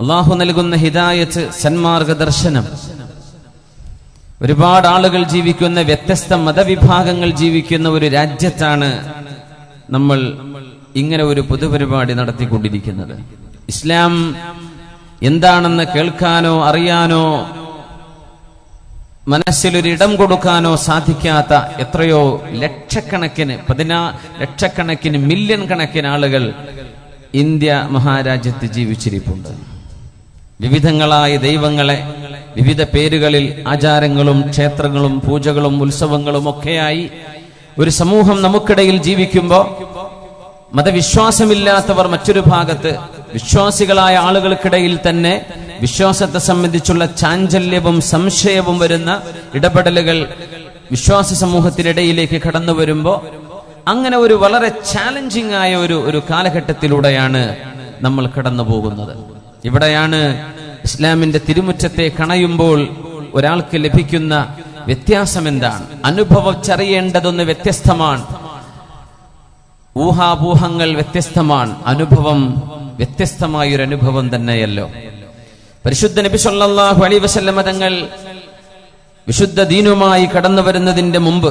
അള്ളാഹു നൽകുന്ന ഹിദായത്ത് സന്മാർഗ ദർശനം ഒരുപാട് ആളുകൾ ജീവിക്കുന്ന വ്യത്യസ്ത മതവിഭാഗങ്ങൾ ജീവിക്കുന്ന ഒരു രാജ്യത്താണ് നമ്മൾ ഇങ്ങനെ ഒരു പൊതുപരിപാടി നടത്തിക്കൊണ്ടിരിക്കുന്നത്. ഇസ്ലാം എന്താണെന്ന് കേൾക്കാനോ അറിയാനോ മനസ്സിലൊരിടം കൊടുക്കാനോ സാധിക്കാത്ത എത്രയോ ലക്ഷക്കണക്കിന് പതിനാ ലക്ഷക്കണക്കിന് മില്യൺ കണക്കിന് ആളുകൾ ഇന്ത്യ മഹാരാജ്യത്ത് ജീവിച്ചിരിപ്പുണ്ട്. വിവിധങ്ങളായ ദൈവങ്ങളെ വിവിധ പേരുകളിൽ ആചാരങ്ങളും ക്ഷേത്രങ്ങളും പൂജകളും ഉത്സവങ്ങളും ഒക്കെയായി ഒരു സമൂഹം നമുക്കിടയിൽ ജീവിക്കുമ്പോൾ മതവിശ്വാസമില്ലാത്തവർ മറ്റൊരു ഭാഗത്ത് വിശ്വാസികളായ ആളുകൾക്കിടയിൽ തന്നെ വിശ്വാസത്തെ സംബന്ധിച്ചുള്ള ചാഞ്ചല്യവും സംശയവും വരുന്ന ഇടപെടലുകൾ വിശ്വാസ സമൂഹത്തിനിടയിലേക്ക് കടന്നു വരുമ്പോൾ അങ്ങനെ ഒരു വളരെ ചാലഞ്ചിങ് ആയ ഒരു ഒരു കാലഘട്ടത്തിലൂടെയാണ് നമ്മൾ കടന്നു പോകുന്നത് ഇവിടെയാണ് ഇസ്ലാമിന്റെ തിരുമുറ്റത്തെ കണയുമ്പോൾ ഒരാൾക്ക് ലഭിക്കുന്ന വ്യത്യാസം എന്താണ് അനുഭവിച്ചറിയേണ്ടതൊന്ന് വ്യത്യസ്തമാണ്. ഊഹാപൂഹങ്ങൾ വ്യത്യസ്തമാണ്. അനുഭവം വ്യത്യസ്തമായൊരു അനുഭവം തന്നെയല്ലോ. പരിശുദ്ധ നബി സല്ലല്ലാഹു അലൈഹി വസല്ലമ തങ്ങൾ വിശുദ്ധ ദീനുമായി കടന്നു വരുന്നതിന്റെ മുമ്പ്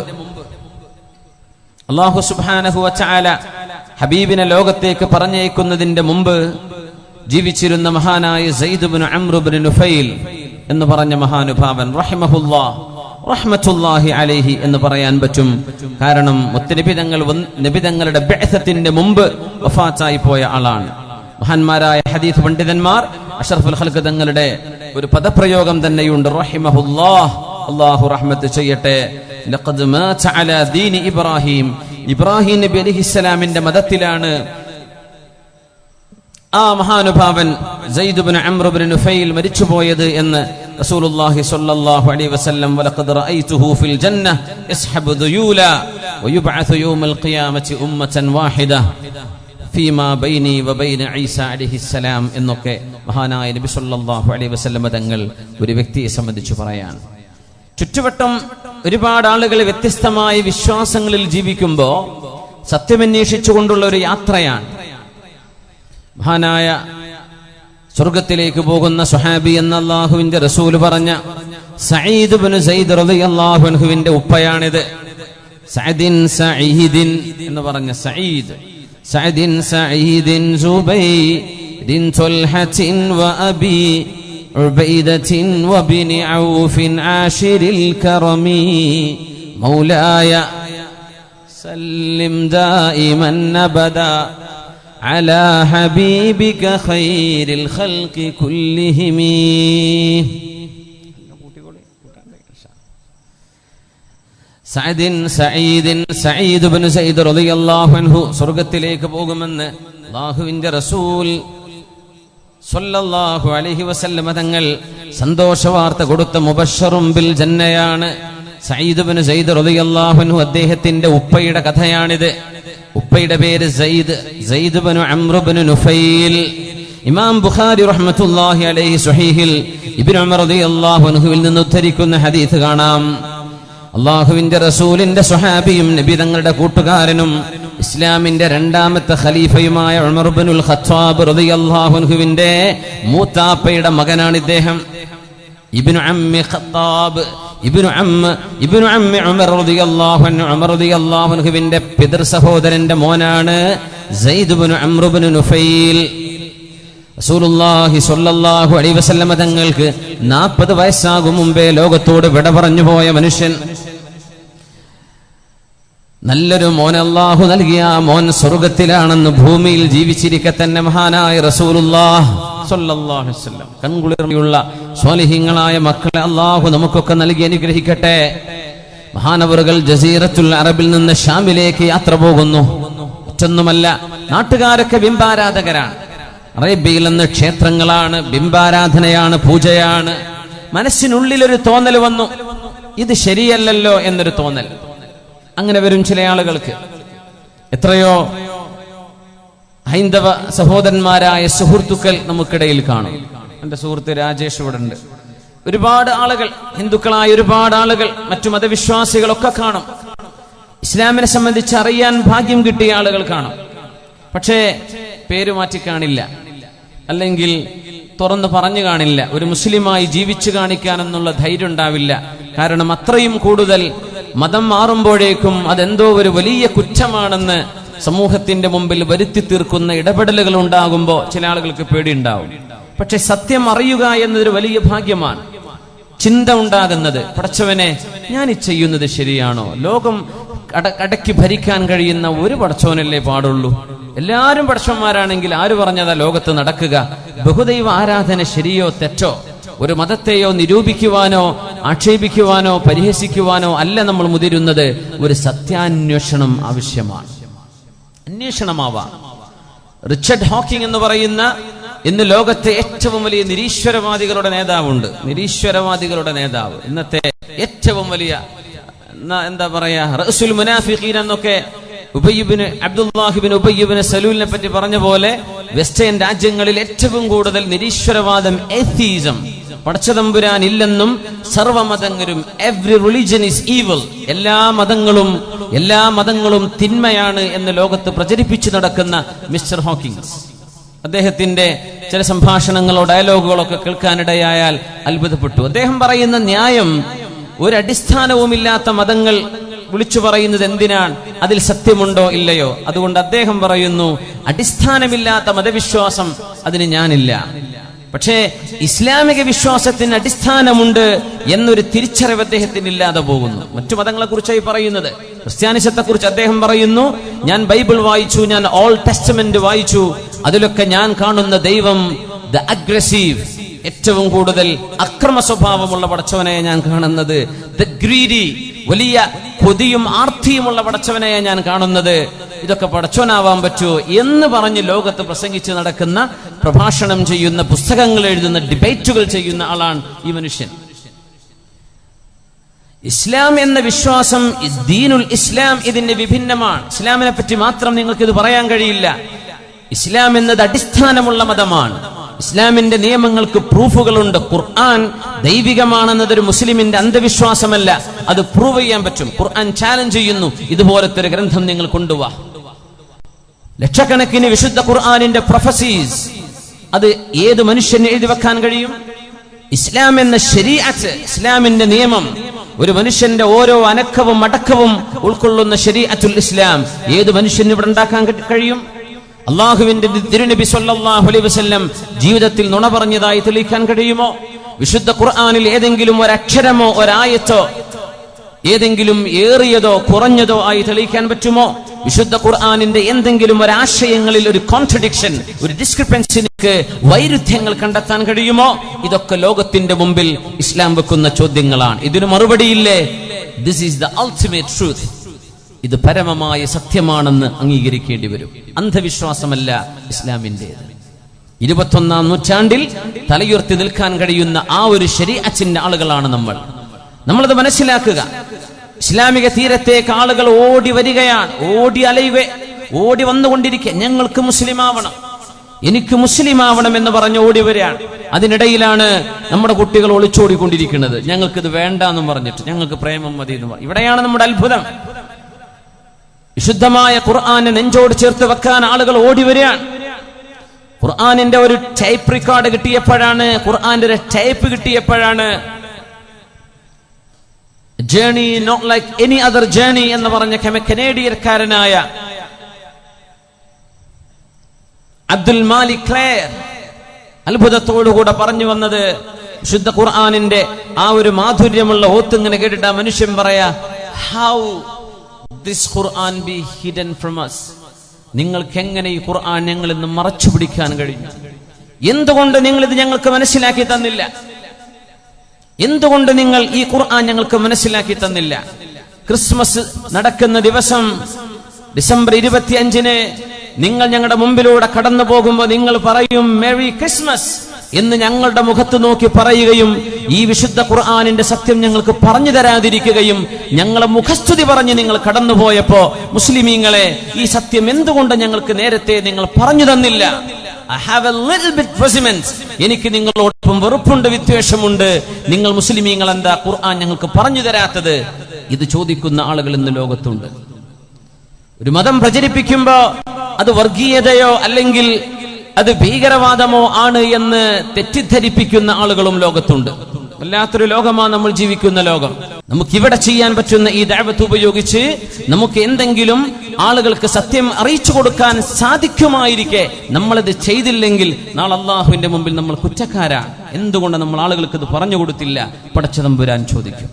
അള്ളാഹു സുബ്ഹാനഹു വതആല ഹബീബിനെ ലോകത്തേക്ക് പറഞ്ഞയക്കുന്നതിന്റെ മുമ്പ് ജീവിച്ചിരുന്ന മഹാനായ സയ്യിദ് ഇബ്നു അംർ ഇബ്നു നുഫൈൽ എന്ന് പറഞ്ഞ മഹാനുഭാവൻ റഹിമഹുല്ലാ റഹ്മത്തുല്ലാഹി അലൈഹി എന്ന് പറയാൻ പറ്റും. കാരണം മുത്തനിബിതങ്ങൾ നിബിതങ്ങളുടെ ബേസത്തിന്റെ മുമ്പ് വഫാത്തായി പോയ ആളാണ്. മഹാന്മാരായ ഹദീസ് പണ്ഡിതന്മാർ അഷറഫുൽ ഹൽക്ക് തങ്ങളുടെ ഒരു പദപ്രയോഗം തന്നെയുണ്ട്. റഹിമഹുല്ലാഹ് അള്ളാഹു റഹ്മത്ത് ചെയ്യട്ടെ. ഇബ്രാഹിം. ഇബ്രാഹിം നബി അലിഹിസ്സലാമിന്റെ മതത്തിലാണ് ആ മഹാനുഭാവൻ മരിച്ചുപോയത് എന്ന് റസൂലുള്ളാഹി സ്വല്ലല്ലാഹു അലൈഹി വസല്ലം ഫിൽ ജന്ന യൗമൽ ഖിയാമത്തി വാഹിദ ഫീമാ ബൈനി വബൈന അലൈഹിസ്സലാം എന്നൊക്കെ മഹാനായ നബി സല്ലല്ലാഹു അലൈഹി വസല്ലം തങ്ങൾ ഒരു വ്യക്തിയെ സംബന്ധിച്ച് പറയാൻ ചുറ്റുവട്ടം ഒരുപാട് ആളുകൾ വ്യത്യസ്തമായ വിശ്വാസങ്ങളിൽ ജീവിക്കുമ്പോൾ സത്യമന്വേഷിച്ചുകൊണ്ടുള്ള ഒരു യാത്രയാണ്. മഹാനായ സ്വർഗത്തിലേക്ക് പോകുന്ന സുഹാബി എന്ന അള്ളാഹുവിന്റെ റസൂല് പറഞ്ഞ സഈദ് ബിൻ സയ്യിദ് റളിയല്ലാഹു അൻഹുവിന്റെ ഉപ്പയാണിത് സഅദിൻ സഈദിൻ എന്ന് പറഞ്ഞ സഈദ് സഅദിൻ സഈദിൻ സുബൈദിൻ തുൽഹത്തിൻ വഅബി عبيدة وبن عوف عاشر الكرم مولاي سلم دائما أبدا على حبيبك خير الخلق كلهم സഅദിൻ സഈദിൻ സഈദ് ഇബ്നു സഈദ് റളിയല്ലാഹു അൻഹു സ്വർഗ്ഗത്തിലേക്ക് പോകുമെന്ന് അല്ലാഹുവിന്റെ റസൂൽ സ്വല്ലല്ലാഹു അലൈഹി വസല്ലമ തങ്ങൾ സന്തോഷ വാർത്ത കൊടുത്ത മുബശ്ശറും ബിൽ ജന്നയാണ് സഈദ് ഇബ്നു സഈദ് റളിയല്ലാഹു അൻഹു അദ്ദേഹത്തിന്റെ ഉപ്പയുടെ കഥയാണിത് ഉപ്പയുടെ പേര് സയ്യിദ് സയ്യിദ് ഇബ്നു അംർ ഇബ്നു നുഫൈൽ. ഇമാം ബുഖാരി റഹ്മത്തുള്ളാഹി അലൈഹി സ്വഹീഹിൽ ഇബ്നു ഉമർ റളിയല്ലാഹു അൻഹുവിൽ നിന്ന് ഉദ്ധരിക്കുന്ന ഹദീസ് കാണാം. അള്ളാഹുവിന്റെ റസൂലിന്റെ സ്വഹാബിയും നബി തങ്ങളുടെ കൂട്ടുകാരനും ഇസ്ലാമിന്റെ രണ്ടാമത്തെ ഖലീഫയുമായ ഇബ്നുൽ ഖത്താബ് റളിയല്ലാഹു അൻഹുവിന്റെ മൂത്താപ്പയുടെ മകനാണ് ഇദ്ദേഹം. ഇബ്നു അമ്മി ഖത്താബ് ഇബ്നു അമ്മ ഇബിനു അമ്മ ഉമർ റളിയല്ലാഹു അൻഹു ഉമർ റളിയല്ലാഹു അൻഹുവിന്റെ പിതൃ സഹോദരന്റെ മോനാണ് അംർ ഇബ്നു നുഫൈൽ. റസൂലുള്ളാഹി സ്വല്ലല്ലാഹു അലൈഹി വസല്ലമ തങ്ങൾക്ക് 40 വയസ്സാകും മുമ്പേ ലോകത്തോട് വിട പറഞ്ഞു പോയ മനുഷ്യൻ. നല്ലൊരു മോൻ അല്ലാഹു നൽകിയ മോൻ സ്വർഗത്തിലാണെന്ന് ഭൂമിയിൽ ജീവിച്ചിരിക്കെ തന്നെ മഹാനായ റസൂലുള്ളാഹ്. കൺകുളിർമയുള്ള സ്വാലിഹീങ്ങളായ മക്കളെ അള്ളാഹു നമുക്കൊക്കെ നൽകി അനുഗ്രഹിക്കട്ടെ. മഹാനവറുകൾ ജസീറത്തുൽ അറബിൽ നിന്ന് ഷാമിലേക്ക് യാത്ര പോകുന്നു. മറ്റൊന്നുമല്ല നാട്ടുകാരൊക്കെ ബിംബാരാധകരാണ്. അറേബ്യയിൽ നിന്ന് ക്ഷേത്രങ്ങളാണ് ബിംബാരാധനയാണ് പൂജയാണ്. മനസ്സിനുള്ളിൽ ഒരു തോന്നൽ വന്നു. ഇത് ശരിയല്ലല്ലോ എന്നൊരു തോന്നൽ. അങ്ങനെ വരും ചില ആളുകൾക്ക്. എത്രയോ ഹൈന്ദവ സഹോദരന്മാരായ സുഹൃത്തുക്കൾ നമുക്കിടയിൽ കാണും. എന്റെ സുഹൃത്ത് രാജേഷ് ഇവിടെ ഉണ്ട് ഒരുപാട് ആളുകൾ ഹിന്ദുക്കളായ ഒരുപാട് ആളുകൾ മറ്റു മതവിശ്വാസികളൊക്കെ കാണും. ഇസ്ലാമിനെ സംബന്ധിച്ച് അറിയാൻ ഭാഗ്യം കിട്ടിയ ആളുകൾ കാണും. പക്ഷേ പേര് മാറ്റി കാണില്ല. അല്ലെങ്കിൽ തുറന്ന് പറഞ്ഞു കാണില്ല. ഒരു മുസ്ലിമായി ജീവിച്ചു കാണിക്കാനെന്നുള്ള ധൈര്യം ഉണ്ടാവില്ല. കാരണം അത്രയും കൂടുതൽ മതം മാറുമ്പോഴേക്കും അതെന്തോ ഒരു വലിയ കുറ്റമാണെന്ന് സമൂഹത്തിന്റെ മുമ്പിൽ വരുത്തി തീർക്കുന്ന ഇടപെടലുകൾ ഉണ്ടാകുമ്പോൾ ചില ആളുകൾക്ക് പേടിയുണ്ടാവും. പക്ഷെ സത്യം അറിയുക എന്നതൊരു വലിയ ഭാഗ്യമാണ്. ചിന്ത ഉണ്ടാകുന്നത് പടച്ചവനെ ഞാൻ ഈ ചെയ്യുന്നത് ശരിയാണോ? ലോകം കടക്കി ഭരിക്കാൻ കഴിയുന്ന ഒരു പടച്ചവനല്ലേ പാടുള്ളൂ. എല്ലാവരും പടച്ചവന്മാരാണെങ്കിൽ ആര് പറഞ്ഞതാ ലോകത്ത് നടക്കുക? ബഹുദൈവ ആരാധന ശരിയോ തെറ്റോ? ഒരു മതത്തെയോ നിരൂപിക്കുവാനോ ആക്ഷേപിക്കുവാനോ പരിഹസിക്കുവാനോ അല്ല നമ്മൾ മുതിരുന്നത്. ഒരു സത്യാന്വേഷണം ആവശ്യമാണ്. അന്വേഷണമാവാം. റിച്ചർഡ് ഹോക്കിംഗ് എന്ന് പറയുന്ന ഇന്ന് ലോകത്തെ ഏറ്റവും വലിയ നിരീശ്വരവാദികളുടെ നേതാവുണ്ട്. നിരീശ്വരവാദികളുടെ നേതാവ്. ഇന്നത്തെ ഏറ്റവും വലിയ എന്താ പറയാ റസുൽ മുനാഫിഖീൻ എന്നൊക്കെ ഉബയ്യുബിന് അബ്ദുല്ലാഹിബിൻ ഉബയ്യുബിന് സലൂലിനെ പറ്റി പറഞ്ഞ പോലെ വെസ്റ്റേൺ രാജ്യങ്ങളിൽ ഏറ്റവും കൂടുതൽ നിരീശ്വരവാദം എത്തീസം പടച്ചതമ്പുരാൻ ഇല്ലെന്നും സർവമതങ്ങളും എവ്രി റിലിജൻ ഇസ് ഈവൽ എല്ലാ മതങ്ങളും എല്ലാ മതങ്ങളും തിന്മയാണ് എന്ന് ലോകത്ത് പ്രചരിപ്പിച്ചു നടക്കുന്ന മിസ്റ്റർ ഹോക്കിങ്സ് അദ്ദേഹത്തിന്റെ ചില സംഭാഷണങ്ങളോ ഡയലോഗുകളൊക്കെ കേൾക്കാനിടയായാൽ അത്ഭുതപ്പെട്ടു. അദ്ദേഹം പറയുന്ന ന്യായം ഒരടിസ്ഥാനവുമില്ലാത്ത മതങ്ങൾ വിളിച്ചു പറയുന്നത് എന്തിനാണ്? അതിൽ സത്യമുണ്ടോ ഇല്ലയോ? അതുകൊണ്ട് അദ്ദേഹം പറയുന്നു അടിസ്ഥാനമില്ലാത്ത മതവിശ്വാസം അതിന് ഞാനില്ല. പക്ഷേ ഇസ്ലാമിക വിശ്വാസത്തിന് അടിസ്ഥാനമുണ്ട് എന്നൊരു തിരിച്ചറിവ് അദ്ദേഹത്തിന് ഇല്ലാതെ പോകുന്നു. മറ്റു മതങ്ങളെ കുറിച്ചായി പറയുന്നത്. ക്രിസ്ത്യാനിസത്തെ കുറിച്ച് അദ്ദേഹം പറയുന്നു ഞാൻ ബൈബിൾ വായിച്ചു ഞാൻ ഓൾ ടെസ്റ്റ്മെന്റ് വായിച്ചു. അതിലൊക്കെ ഞാൻ കാണുന്ന ദൈവം ദ അഗ്രസീവ് ഏറ്റവും കൂടുതൽ അക്രമ സ്വഭാവമുള്ള പടച്ചവനെ ഞാൻ കാണുന്നത്. ദ ഗ്രീഡി വലിയ കൊതിയും ആർത്തിയുമുള്ള പടച്ചവനെയാ ഞാൻ കാണുന്നത്. ഇതൊക്കെ പടച്ചവനാവാൻ പറ്റുമോ എന്ന് പറഞ്ഞ് ലോകത്ത് പ്രസംഗിച്ച് നടക്കുന്ന പ്രഭാഷണം ചെയ്യുന്ന പുസ്തകങ്ങൾ എഴുതുന്ന ഡിബേറ്റുകൾ ചെയ്യുന്ന ആളാണ് ഈ മനുഷ്യൻ. ഇസ്ലാം എന്ന വിശ്വാസം ദീനുൽ ഇസ്ലാം ഇതിന്റെ വിഭിന്നമാണ്. ഇസ്ലാമിനെ പറ്റി മാത്രം നിങ്ങൾക്ക് ഇത് പറയാൻ കഴിയില്ല. ഇസ്ലാം എന്നത് അടിസ്ഥാനമുള്ള മതമാണ്. ഇസ്ലാമിന്റെ നിയമങ്ങൾക്ക് പ്രൂഫുകളുണ്ട്. ഖുർആൻ ദൈവികമാണെന്നതൊരു മുസ്ലിമിന്റെ അന്ധവിശ്വാസമല്ല. അത് പ്രൂവ് ചെയ്യാൻ പറ്റും. ഖുർആൻ ചാലഞ്ച് ചെയ്യുന്നു. ഇതുപോലത്തെ ഒരു ഗ്രന്ഥം നിങ്ങൾ കൊണ്ടുവാ. ലക്ഷക്കണക്കിന് വിശുദ്ധ ഖുർആാനിന്റെ പ്രൊഫസീസ് അത് ഏത് മനുഷ്യന് എഴുതി വെക്കാൻ കഴിയും? ഇസ്ലാം എന്ന ശരീഅത്ത് ഇസ്ലാമിന്റെ നിയമം. ഒരു മനുഷ്യന്റെ ഓരോ അനക്കവും അടക്കവും ഉൾക്കൊള്ളുന്ന ശരീഅത്തുൽ ഇസ്ലാം. ഏത് മനുഷ്യന് ഇവിടെ ഉണ്ടാക്കാൻ കഴിയും? അള്ളാഹുവിന്റെ തിരുനബി സല്ലാഹു അലൈഹി വസല്ലം ജീവിതത്തിൽ നുണ പറഞ്ഞതായി തെളിയിക്കാൻ കഴിയുമോ? വിശുദ്ധ ഖുർആാനിൽ ഏതെങ്കിലും ഒരക്ഷരമോ ഒരായത്തോ ഏതെങ്കിലും ഏറിയതോ കുറഞ്ഞതോ ആയി തെളിയിക്കാൻ പറ്റുമോ? വിശുദ്ധ ഖുർആാനിന്റെ എന്തെങ്കിലും ഒരു ആശയങ്ങളിൽ ഒരു കോൺട്രഡിക്ഷൻ ഒരു ഡിസ്ക്രിപ്പൻസിക്ക് വൈരുദ്ധ്യങ്ങൾ കണ്ടെത്താൻ കഴിയുമോ? ഇതൊക്കെ ലോകത്തിന്റെ മുമ്പിൽ ഇസ്ലാം വെക്കുന്ന ചോദ്യങ്ങളാണ്. ഇതിന് മറുപടിയില്ലേ? This is the ultimate truth ഇത് പരമമായ സത്യമാണെന്ന് അംഗീകരിക്കേണ്ടി വരും. അന്ധവിശ്വാസമല്ല ഇസ്ലാമിന്റെത് ഇരുപത്തൊന്നാം നൂറ്റാണ്ടിൽ തലയുയർത്തി നിൽക്കാൻ കഴിയുന്ന ആ ഒരു ശരീഅച്ചിന്റെ ആളുകളാണ് നമ്മൾ. നമ്മളത് മനസ്സിലാക്കുക. ഇസ്ലാമിക തീരത്തേക്ക് ആളുകൾ ഓടി വരികയാണ്. ഓടി അലയുക. ഓടി വന്നുകൊണ്ടിരിക്കുക. ഞങ്ങൾക്ക് മുസ്ലിം ആവണം എനിക്ക് മുസ്ലിം ആവണം എന്ന് പറഞ്ഞ് ഓടി വരികയാണ്. അതിനിടയിലാണ് നമ്മുടെ കുട്ടികൾ ഒളിച്ചോടിക്കൊണ്ടിരിക്കുന്നത്. ഞങ്ങൾക്ക് ഇത് വേണ്ട എന്നും പറഞ്ഞിട്ട്. ഞങ്ങൾക്ക് പ്രേമം മതി എന്ന് പറഞ്ഞു. ഇവിടെയാണ് നമ്മുടെ അത്ഭുതം. വിശുദ്ധമായ ഖുർആാനെ നെഞ്ചോട് ചേർത്ത് വെക്കാൻ ആളുകൾ ഓടി വരികയാണ്. ഖുർആാനിന്റെ ഒരു ടൈപ്പ് റെക്കോർഡ് കിട്ടിയപ്പോഴാണ് ഖുർആാന്റെ ഒരു type കിട്ടിയപ്പോഴാണ് journey not like any other journey എന്ന് പറഞ്ഞ കനേഡിയക്കാരനായ അബ്ദുൽ മാലിക് ക്ലെയർ അത്ഭുതത്തോടുകൂടെ പറഞ്ഞു വന്നത് ശുദ്ധ ഖുർആാനിന്റെ ആ ഒരു മാധുര്യമുള്ള ഓത്തിങ്ങനെ കേട്ടിട്ട് ആ മനുഷ്യൻ പറയാ how this Quran be hidden from us നിങ്ങൾക്ക് എങ്ങനെ ഈ ഖുർആൻ ഞങ്ങളിൽ നിന്ന് മറച്ചു പിടിക്കാൻ കഴിഞ്ഞു? എന്തുകൊണ്ട് നിങ്ങൾ ഇത് ഞങ്ങൾക്ക് മനസ്സിലാക്കി തന്നില്ല? എന്തുകൊണ്ട് നിങ്ങൾ ഈ ഖുർആൻ ഞങ്ങൾക്ക് മനസ്സിലാക്കി തന്നില്ല? ക്രിസ്മസ് നടക്കുന്ന ദിവസം ഡിസംബർ ഇരുപത്തിയഞ്ചിന് നിങ്ങൾ ഞങ്ങളുടെ മുമ്പിലൂടെ കടന്നു പോകുമ്പോൾ നിങ്ങൾ പറയും മേരി ക്രിസ്മസ് എന്ന് ഞങ്ങളുടെ മുഖത്ത് നോക്കി പറയുകയും ഈ വിശുദ്ധ ഖുർആാനിന്റെ സത്യം ഞങ്ങൾക്ക് പറഞ്ഞു തരാതിരിക്കുകയും ഞങ്ങളെ മുഖസ്തുതി പറഞ്ഞ് നിങ്ങൾ കടന്നുപോയപ്പോ മുസ്ലിമീങ്ങളെ ഈ സത്യം എന്തുകൊണ്ട് ഞങ്ങൾക്ക് നേരത്തെ നിങ്ങൾ പറഞ്ഞു തന്നില്ല? I have a little bit resentment. എനിക്ക് നിങ്ങളോടൊപ്പം വെറുപ്പുണ്ട് വിദ്വേഷമുണ്ട്. നിങ്ങൾ മുസ്ലിമീങ്ങൾ എന്താ ഖുർആൻ ഞങ്ങൾക്ക് പറഞ്ഞു തരാത്തത്? ഇത് ചോദിക്കുന്ന ആളുകൾ ഇന്ന് ലോകത്തുണ്ട്. ഒരു മതം പ്രചരിപ്പിക്കുമ്പോ അത് വർഗീയതയോ അല്ലെങ്കിൽ അത് ഭീകരവാദമോ ആണ് എന്ന് തെറ്റിദ്ധരിപ്പിക്കുന്ന ആളുകളും ലോകത്തുണ്ട്. വല്ലാത്തൊരു ലോകമാണ് നമ്മൾ ജീവിക്കുന്ന ലോകം. നമുക്ക് ഇവിടെ ചെയ്യാൻ പറ്റുന്ന ഈ ദൈവത്ത് ഉപയോഗിച്ച് നമുക്ക് എന്തെങ്കിലും ആളുകൾക്ക് സത്യം അറിയിച്ചു കൊടുക്കാൻ സാധിക്കുമായിരിക്കെ. നമ്മളത് ചെയ്തില്ലെങ്കിൽ നാളെ അള്ളാഹുവിന്റെ മുമ്പിൽ നമ്മൾ കുറ്റക്കാരാണ് എന്തുകൊണ്ട് നമ്മൾ ആളുകൾക്ക് ഇത് പറഞ്ഞു കൊടുത്തില്ല? പടച്ചതമ്പുരാൻ ചോദിക്കും.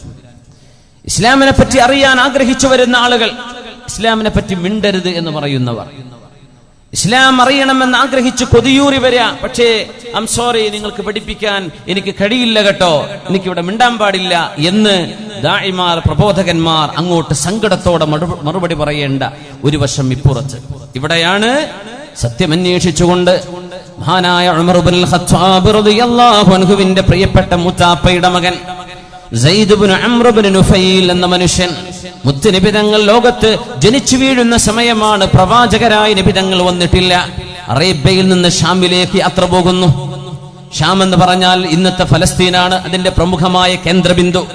ഇസ്ലാമിനെ പറ്റി അറിയാൻ ആഗ്രഹിച്ചു വരുന്ന ആളുകൾ ഇസ്ലാമിനെ പറ്റി മിണ്ടരുത് എന്ന് പറയുന്നവർ. ഇസ്ലാം അറിയണമെന്ന് ആഗ്രഹിച്ച് കൊതിയൂറി വരിക പക്ഷേ ഐം സോറി നിങ്ങൾക്ക് പഠിപ്പിക്കാൻ എനിക്ക് കഴിയില്ല കേട്ടോ. എനിക്കിവിടെ മിണ്ടാൻ പാടില്ല എന്ന് ദായിമാർ പ്രബോധകന്മാർ അങ്ങോട്ട് സങ്കടത്തോടെ മറുപടി പറയേണ്ട ഒരു വശം ഇപ്പുറത്ത്. ഇവിടെയാണ് സത്യമന്വേഷിച്ചുകൊണ്ട് മഹാനായ അൻഹുവിന്റെ പ്രിയപ്പെട്ട മുത്താപ്പയുടെ മകൻ എന്ന മനുഷ്യൻ മുത്ത് നിബിതങ്ങൾ ലോകത്ത് ജനിച്ചു വീഴുന്ന സമയമാണ് പ്രവാചകരായ നിബിതങ്ങൾ വന്നിട്ടില്ല. അറേബ്യയിൽ നിന്ന് ഷാമിലേക്ക് യാത്ര പോകുന്നു. ഷാം എന്ന് പറഞ്ഞാൽ ഇന്നത്തെ ഫലസ്തീനാണ് അതിന്റെ പ്രമുഖമായ കേന്ദ്രബിന്ദു.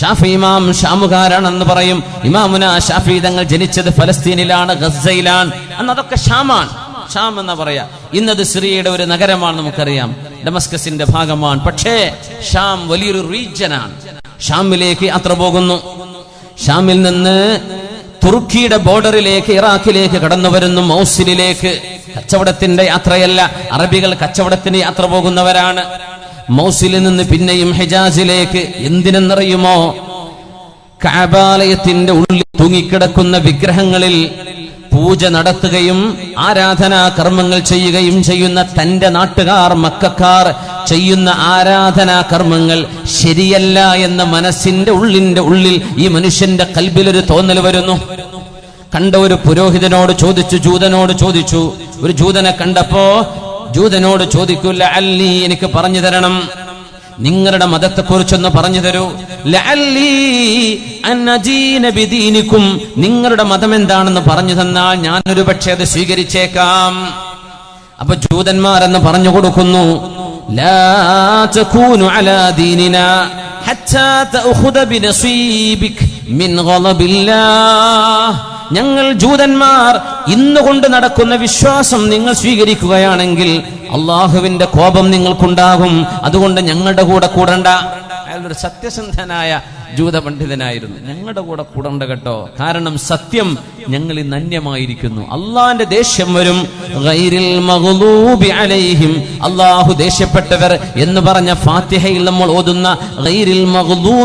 ഷാഫി ഇമാം ഷാമുകാരാണെന്ന് പറയും. ഇമാമുന ഷാഫി തങ്ങൾ ജനിച്ചത് ഫലസ്തീനിലാണ് ഗസയിലാണ് അന്ന് അതൊക്കെ ഷാമാണ്. ഷാം എന്ന് പറയാ. ഇന്നത് സിറിയയുടെ ഒരു നഗരമാണ് നമുക്കറിയാം. ഡമസ്കസിന്റെ ഭാഗമാണ്. പക്ഷേ ഷാം വലിയൊരു റീജിയനാണ്. ഷാമിലേക്ക് യാത്ര പോകുന്നു. ഷാമിൽ നിന്ന് തുർക്കിയുടെ ബോർഡറിലേക്ക് ഇറാഖിലേക്ക് കടന്നു വരുന്നു മൗസിലിലേക്ക് കച്ചവടത്തിന്റെ യാത്രയല്ല. അറബികൾ കച്ചവടത്തിന് യാത്ര പോകുന്നവരാണ്. മൗസിലിൽ നിന്ന് പിന്നെയും ഹിജാസിലേക്ക് എന്തിനെന്നറിയുമോ? കാബാലയത്തിന്റെ ഉള്ളിൽ തൂങ്ങിക്കിടക്കുന്ന വിഗ്രഹങ്ങളിൽ പൂജ നടത്തുകയും ആരാധനാ കർമ്മങ്ങൾ ചെയ്യുകയും ചെയ്യുന്ന തന്റെ നാട്ടുകാർ മക്കാർ ചെയ്യുന്ന ആരാധനാ കർമ്മങ്ങൾ ശരിയല്ല എന്ന മനസ്സിന്റെ ഉള്ളിന്റെ ഉള്ളിൽ ഈ മനുഷ്യന്റെ കൽബിലൊരു തോന്നൽ വരുന്നു. കണ്ട ഒരു പുരോഹിതനോട് ചോദിച്ചു ജൂതനോട് ചോദിച്ചു. ഒരു ജൂതനെ കണ്ടപ്പോ ജൂതനോട് ചോദിക്കൂല അല്ലി എനിക്ക് പറഞ്ഞു തരണം. നിങ്ങളുടെ മതത്തെക്കുറിച്ചൊന്ന് പറഞ്ഞു തരൂ. നിങ്ങളുടെ മതം എന്താണെന്ന് പറഞ്ഞു തന്നാൽ ഞാനൊരു പക്ഷേ അത് സ്വീകരിച്ചേക്കാം. അപ്പൊ ജൂതന്മാരെന്ന് പറഞ്ഞു കൊടുക്കുന്നു ലാ ഞങ്ങൾ ജൂതന്മാർ ഇന്നുകൊണ്ട് നടക്കുന്ന വിശ്വാസം നിങ്ങൾ സ്വീകരിക്കുകയാണെങ്കിൽ അള്ളാഹുവിന്റെ കോപം നിങ്ങൾക്കുണ്ടാകും. അതുകൊണ്ട് ഞങ്ങളുടെ കൂടെ കൂടണ്ട. അയാളൊരു സത്യസന്ധനായ ജൂത പണ്ഡിതനായിരുന്നു ഞങ്ങളുടെ കൂടെ കൂടണ്ട കേട്ടോ. കാരണം സത്യം ഞങ്ങൾ ഇന്ന് അന്യമായിരിക്കുന്നു അള്ളാന്റെ ദേഷ്യം വരും. അലൈഹിം. അള്ളാഹു ദേഷ്യപ്പെട്ടവർ എന്ന് പറഞ്ഞ ഫാത്തിഹയിൽ നമ്മൾ ഓതുന്ന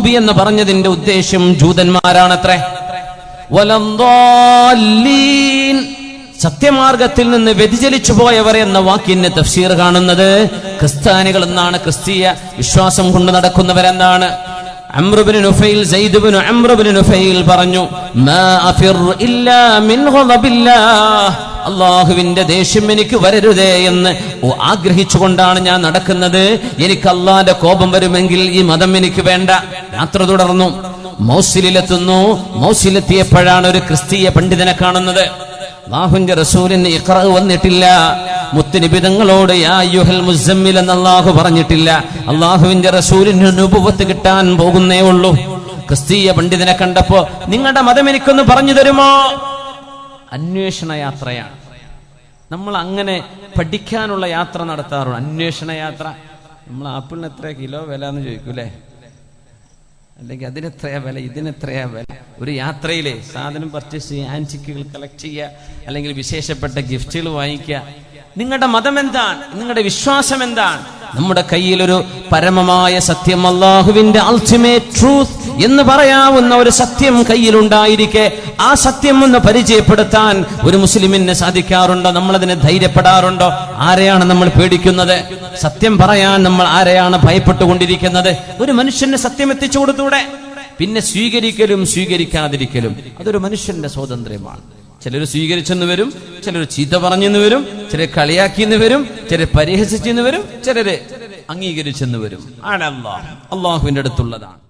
എന്ന് പറഞ്ഞതിന്റെ ഉദ്ദേശ്യം ജൂതന്മാരാണത്രേ. സത്യമാർഗത്തിൽ നിന്ന് വ്യതിചലിച്ചു പോയവർ എന്ന വാക്കിന് തഫ്സീർ കാണുന്നത് ക്രിസ്ത്യാനികൾ എന്നാണ്. ക്രിസ്തീയ വിശ്വാസം കൊണ്ട് നടക്കുന്നവരെന്നാണ് നുഫൈൽ നുഫൈൽ പറഞ്ഞു. അള്ളാഹുവിന്റെ ദേഷ്യം എനിക്ക് വരരുതേ എന്ന് ആഗ്രഹിച്ചുകൊണ്ടാണ് ഞാൻ നടക്കുന്നത്. എനിക്ക് അള്ളാന്റെ കോപം വരുമെങ്കിൽ ഈ മതം എനിക്ക് വേണ്ട. യാത്ര തുടർന്നു. മൗസിലെത്തുന്നു മൗസിലെത്തിയപ്പോഴാണ് ഒരു ക്രിസ്തീയ പണ്ഡിതനെ കാണുന്നത്. അള്ളാഹുവിന്റെ റസൂലിന് ഇഖ്റ വന്നിട്ടില്ല. മുത്തുനിബിതങ്ങളോട് യുഹൽ മുസമ്മിൽ എന്ന് അള്ളാഹു പറഞ്ഞിട്ടില്ല. അള്ളാഹുവിന്റെ റസൂലിന് നുപുവത്ത് കിട്ടാൻ പോകുന്നേ ഉള്ളൂ. ക്രിസ്തീയ പണ്ഡിതനെ കണ്ടപ്പോ നിങ്ങളുടെ മതം എനിക്കൊന്ന് പറഞ്ഞു തരുമോ? അന്വേഷണ യാത്രയാണ്. നമ്മൾ അങ്ങനെ പഠിക്കാനുള്ള യാത്ര നടത്താറുണ്ട്. അന്വേഷണ യാത്ര. നമ്മൾ ആപ്പിളിന് എത്ര കിലോ വില എന്ന് ചോദിക്കൂലേ അല്ലെങ്കിൽ അതിനെത്രയാ വില ഇതിനെത്രയാ വില? ഒരു യാത്രയിലെ സാധനം പർച്ചേസ് ചെയ്യുക ആന്റിക്കുകൾ കളക്ട് ചെയ്യുക അല്ലെങ്കിൽ വിശേഷപ്പെട്ട ഗിഫ്റ്റുകൾ വാങ്ങിക്കുക. നിങ്ങളുടെ മതം എന്താണ്? നിങ്ങളുടെ വിശ്വാസം എന്താണ്? നമ്മുടെ കയ്യിലൊരു പരമമായ സത്യം അള്ളാഹുവിന്റെ അൾട്ടിമേറ്റ് ട്രൂത്ത് എന്ന് പറയാവുന്ന ഒരു സത്യം കയ്യിലുണ്ടായിരിക്കെ ആ സത്യം ഒന്ന് പരിചയപ്പെടുത്താൻ ഒരു മുസ്ലിമിന് സാധിക്കാറുണ്ടോ? നമ്മളതിനെ ധൈര്യപ്പെടാറുണ്ടോ? ആരെയാണ് നമ്മൾ പേടിക്കുന്നത്? സത്യം പറയാൻ നമ്മൾ ആരെയാണ് ഭയപ്പെട്ടുകൊണ്ടിരിക്കുന്നത്? ഒരു മനുഷ്യന് സത്യം എത്തിച്ചു കൊടുത്തൂടെ? പിന്നെ സ്വീകരിക്കലും സ്വീകരിക്കാതിരിക്കലും അതൊരു മനുഷ്യന്റെ സ്വാതന്ത്ര്യമാണ്. ചിലർ സ്വീകരിച്ചെന്ന് വരും ചിലർ ചീത്ത പറഞ്ഞെന്ന് വരും ചിലർ കളിയാക്കിയെന്ന് വരും ചിലർ പരിഹസിച്ചെന്ന് വരും ചിലര് അംഗീകരിച്ചെന്ന് വരും. ആണല്ലോ. അള്ളാഹ് അള്ളാഹുവിന്റെ അടുത്തുള്ളതാണ്.